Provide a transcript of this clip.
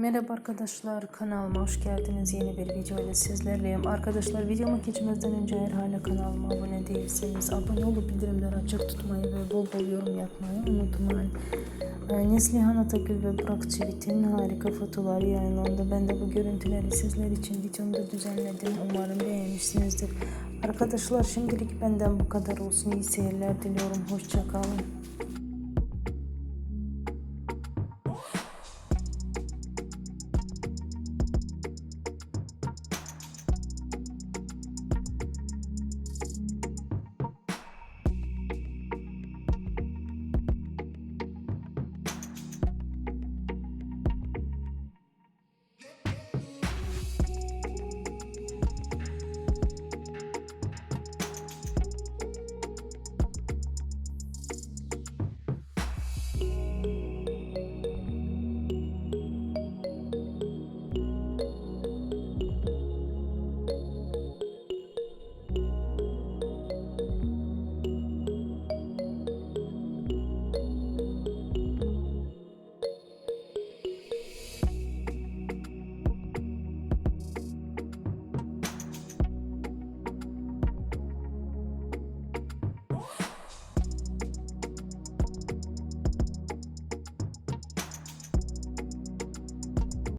Merhaba arkadaşlar kanalıma hoş geldiniz. Yeni bir video ile sizlerleyim. Arkadaşlar videoma geçmezden önce eğer hala kanalıma abone değilseniz abone olup bildirimleri açık tutmayı ve bol bol yorum yapmayı unutmayın. Ee, Neslihan Atagül ve Burak Çivit'in harika fotoğrafları yayınlandı. Ben de bu görüntüleri sizler için videomda düzenledim. Umarım beğenmişsinizdir. Arkadaşlar şimdilik benden bu kadar olsun. İyi seyirler diliyorum. Hoşçakalın